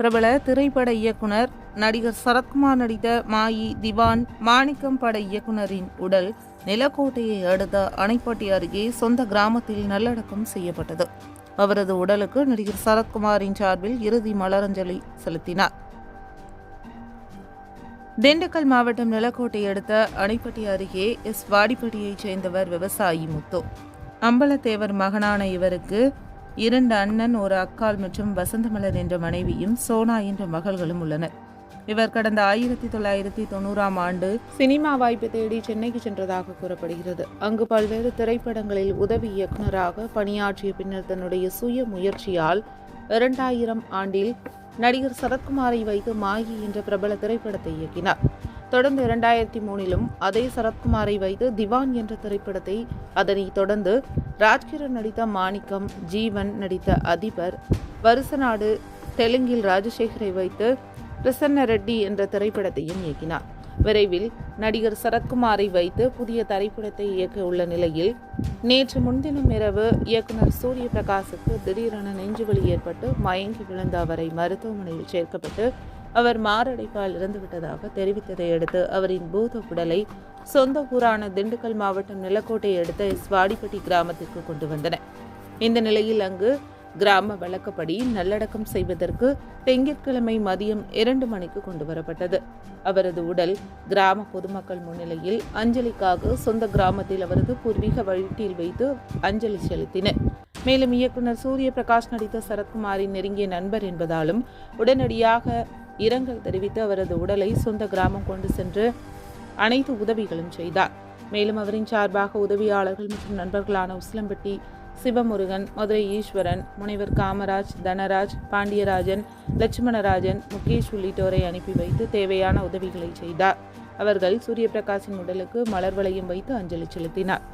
பிரபல திரைப்பட இயக்குனர் நடிகர் சரத்குமார் நடித்த மாயி திவான் மாணிக்கம் பட இயக்குனரின் உடல் நிலக்கோட்டையை அடுத்த அணைப்பட்டி அருகே சொந்த கிராமத்தில் நல்லடக்கம் செய்யப்பட்டது. அவரது உடலுக்கு நடிகர் சரத்குமாரின் சார்பில் இறுதி மலரஞ்சலி செலுத்தினார். திண்டுக்கல் மாவட்டம் நிலக்கோட்டை அடுத்த அணைப்பட்டி அருகே எஸ் வாடிப்பட்டியைச் சேர்ந்தவர் விவசாயி முத்து. அம்பலத்தேவர் மகனான இவருக்கு இரண்டு அண்ணன் ஒரு அக்கால் மற்றும் வசந்தமலர் என்ற மனைவியும் சோனா என்ற மகள்களும் உள்ளனர். இவர் கடந்த ஆயிரத்தி தொள்ளாயிரத்தி தொண்ணூறாம் ஆண்டு சினிமா வாய்ப்பு தேடி சென்னைக்கு சென்றதாக கூறப்படுகிறது. அங்கு பல்வேறு திரைப்படங்களில் உதவி இயக்குநராக பணியாற்றிய பின்னர் தன்னுடைய சுய முயற்சியால் இரண்டாயிரம் ஆண்டில் நடிகர் சரத்குமாரை வைத்து மாயி என்ற பிரபல திரைப்படத்தை இயக்கினார். தொடர்ந்து இரண்டாயிரத்தி மூணிலும் அதே சரத்குமாரை வைத்து திவான் என்ற திரைப்படத்தை அதனை தொடர்ந்து ராஜ்கிரண் நடித்த மாணிக்கம் ஜீவன் நடித்த அதிபர் வருசநாடு தெலுங்கில் ராஜசேகரை வைத்து பிரசன்ன ரெட்டி என்ற திரைப்படத்தையும் இயக்கினார். விரைவில் நடிகர் சரத்குமாரை வைத்து புதிய திரைப்படத்தை இயக்க உள்ள நிலையில் நேற்று முன்தினம் இரவு இயக்குனர் சூரிய பிரகாசுக்கு திடீரென நெஞ்சுவலி ஏற்பட்டு மயங்கி விழுந்த அவரை மருத்துவமனையில் சேர்க்கப்பட்டு அவர் மாரடைப்பால் இறந்துவிட்டதாக தெரிவித்ததை அடுத்து அவரின் பூத உடலை சொந்த ஊரான திண்டுக்கல் மாவட்டம் நிலக்கோட்டை அடுத்த ஸ்வாடிப்பட்டி கிராமத்திற்கு கொண்டு வந்தன. இந்த நிலையில் அங்கு கிராம வழக்கப்படி நல்லடக்கம் செய்வதற்கு திங்கட்கிழமை மதியம் இரண்டு மணிக்கு கொண்டு வரப்பட்டது. அவரது உடல் கிராம பொதுமக்கள் முன்னிலையில் அஞ்சலிக்காக சொந்த கிராமத்தில் அவரது பூர்வீக வழிட்டில் வைத்து அஞ்சலி செலுத்தினர். மேலும் இயக்குனர் சூரிய பிரகாஷ் நடித்த சரத்குமாரின் நெருங்கிய நண்பர் என்பதாலும் உடனடியாக இரங்கல் தெரிவித்து அவரது உடலை சொந்த கிராமம் கொண்டு சென்று அனைத்து உதவிகளும் செய்தார். மேலும் அவரின் சார்பாக உதவியாளர்கள் மற்றும் நண்பர்களான உசிலம்பட்டி சிவமுருகன் மதுரை ஈஸ்வரன் முனைவர் காமராஜ் தனராஜ் பாண்டியராஜன் லட்சுமணராஜன் முகேஷ் உள்ளிட்டோரை அனுப்பி வைத்து தேவையான உதவிகளை செய்தார். அவர்கள் சூரியபிரகாஷின் உடலுக்கு மலர் வளையம் வைத்து அஞ்சலி செலுத்தினார்.